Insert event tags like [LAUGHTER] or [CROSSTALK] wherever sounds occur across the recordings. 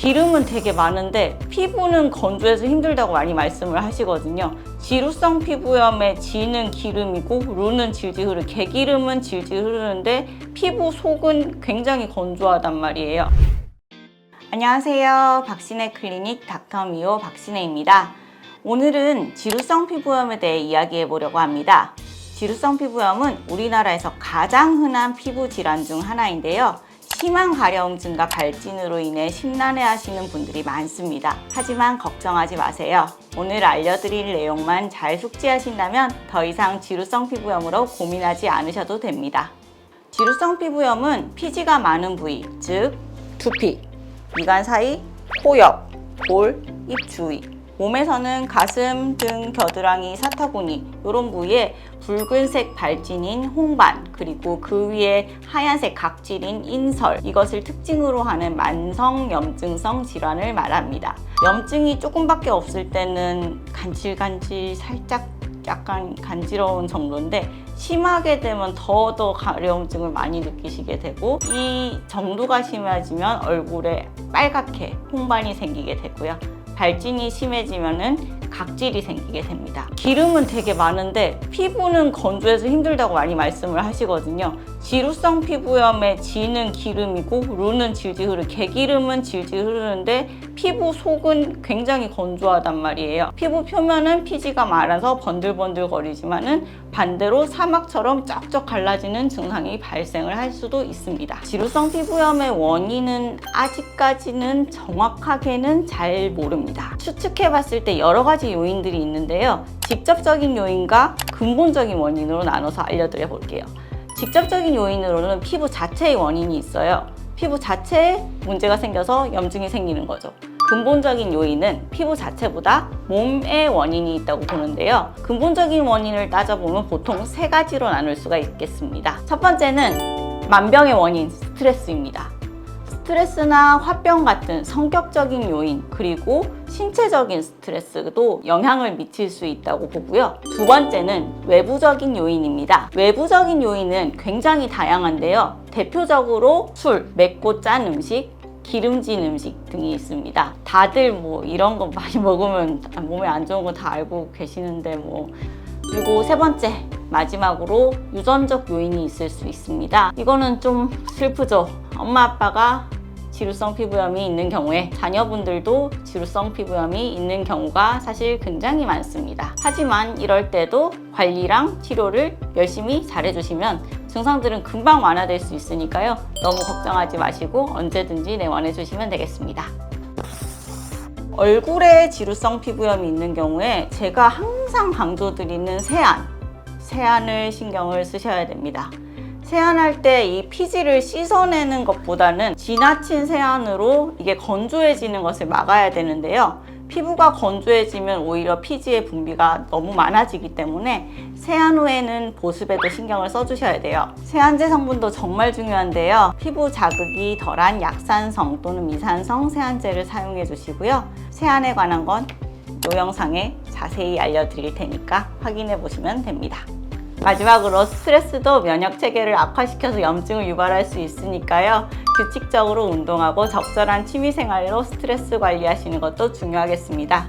기름은 되게 많은데 피부는 건조해서 힘들다고 많이 말씀을 하시거든요. 지루성 피부염의 지는 기름이고 루는 질질 흐르, 개기름은 질질 흐르는데 피부 속은 굉장히 건조하단 말이에요. 안녕하세요. 박신혜 클리닉 닥터미오 박신혜입니다. 오늘은 지루성 피부염에 대해 이야기해 보려고 합니다. 지루성 피부염은 우리나라에서 가장 흔한 피부 질환 중 하나인데요. 심한 가려움증과 발진으로 인해 심란해 하시는 분들이 많습니다. 하지만 걱정하지 마세요. 오늘 알려드릴 내용만 잘 숙지하신다면 더 이상 지루성 피부염으로 고민하지 않으셔도 됩니다. 지루성 피부염은 피지가 많은 부위, 즉 두피, 미간 사이, 코 옆, 볼, 입 주위, 몸에서는 가슴, 등, 겨드랑이, 사타구니 이런 부위에 붉은색 발진인 홍반 그리고 그 위에 하얀색 각질인 인설 이것을 특징으로 하는 만성 염증성 질환을 말합니다. 염증이 조금밖에 없을 때는 간질간질 살짝 약간 간지러운 정도인데 심하게 되면 더더 가려움증을 많이 느끼시게 되고 이 정도가 심해지면 얼굴에 빨갛게 홍반이 생기게 되고요. 발진이 심해지면은 각질이 생기게 됩니다. 기름은 되게 많은데 피부는 건조해서 힘들다고 많이 말씀을 하시거든요. 지루성 피부염의 지는 기름이고 루는 질질 흐르, 개기름은 질질 흐르는데 피부 속은 굉장히 건조하단 말이에요. 피부 표면은 피지가 많아서 번들번들 거리지만은 반대로 사막처럼 쫙쫙 갈라지는 증상이 발생을 할 수도 있습니다. 지루성 피부염의 원인은 아직까지는 정확하게는 잘 모릅니다. 추측해 봤을 때 여러 가지 요인들이 있는데요. 직접적인 요인과 근본적인 원인으로 나눠서 알려드려 볼게요. 직접적인 요인으로는 피부 자체의 원인이 있어요. 피부 자체에 문제가 생겨서 염증이 생기는 거죠. 근본적인 요인은 피부 자체보다 몸의 원인이 있다고 보는데요. 근본적인 원인을 따져보면 보통 세 가지로 나눌 수가 있겠습니다. 첫 번째는 만병의 원인, 스트레스입니다. 스트레스나 화병 같은 성격적인 요인 그리고 신체적인 스트레스도 영향을 미칠 수 있다고 보고요. 두 번째는 외부적인 요인입니다. 외부적인 요인은 굉장히 다양한데요. 대표적으로 술, 맵고 짠 음식, 기름진 음식 등이 있습니다. 다들 뭐 이런 거 많이 [LAUGHS] 먹으면 몸에 안 좋은 거 다 알고 계시는데 뭐 그리고 세 번째 마지막으로 유전적 요인이 있을 수 있습니다. 이거는 좀 슬프죠. 엄마 아빠가 지루성 피부염이 있는 경우에 자녀분들도 지루성 피부염이 있는 경우가 사실 굉장히 많습니다. 하지만 이럴 때도 관리랑 치료를 열심히 잘해주시면 증상들은 금방 완화될 수 있으니까요. 너무 걱정하지 마시고 언제든지 내원해 주시면 되겠습니다. 얼굴에 지루성 피부염이 있는 경우에 제가 항상 강조드리는 세안, 세안을 신경을 쓰셔야 됩니다. 세안할 때 이 피지를 씻어내는 것보다는 지나친 세안으로 이게 건조해지는 것을 막아야 되는데요. 피부가 건조해지면 오히려 피지의 분비가 너무 많아지기 때문에 세안 후에는 보습에도 신경을 써주셔야 돼요. 세안제 성분도 정말 중요한데요. 피부 자극이 덜한 약산성 또는 미산성 세안제를 사용해 주시고요. 세안에 관한 건이 영상에 자세히 알려드릴 테니까 확인해 보시면 됩니다. 마지막으로 스트레스도 면역 체계를 악화시켜서 염증을 유발할 수 있으니까요. 규칙적으로 운동하고 적절한 취미 생활로 스트레스 관리하시는 것도 중요하겠습니다.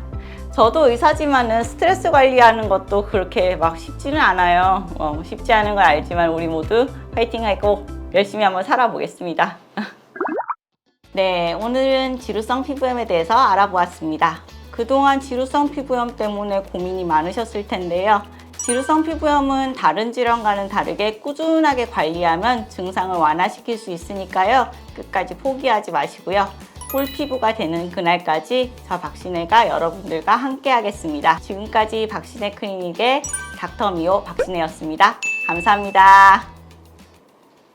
저도 의사지만은 스트레스 관리하는 것도 그렇게 막 쉽지는 않아요. 어, 쉽지 않은 걸 알지만 우리 모두 파이팅 하고 열심히 한번 살아보겠습니다. [LAUGHS] 네, 오늘은 지루성 피부염에 대해서 알아보았습니다. 그동안 지루성 피부염 때문에 고민이 많으셨을 텐데요. 지루성 피부염은 다른 질환과는 다르게 꾸준하게 관리하면 증상을 완화시킬 수 있으니까요. 끝까지 포기하지 마시고요. 꿀 피부가 되는 그날까지 저 박신혜가 여러분들과 함께 하겠습니다. 지금까지 박신혜 클리닉의 닥터미오 박신혜였습니다. 감사합니다.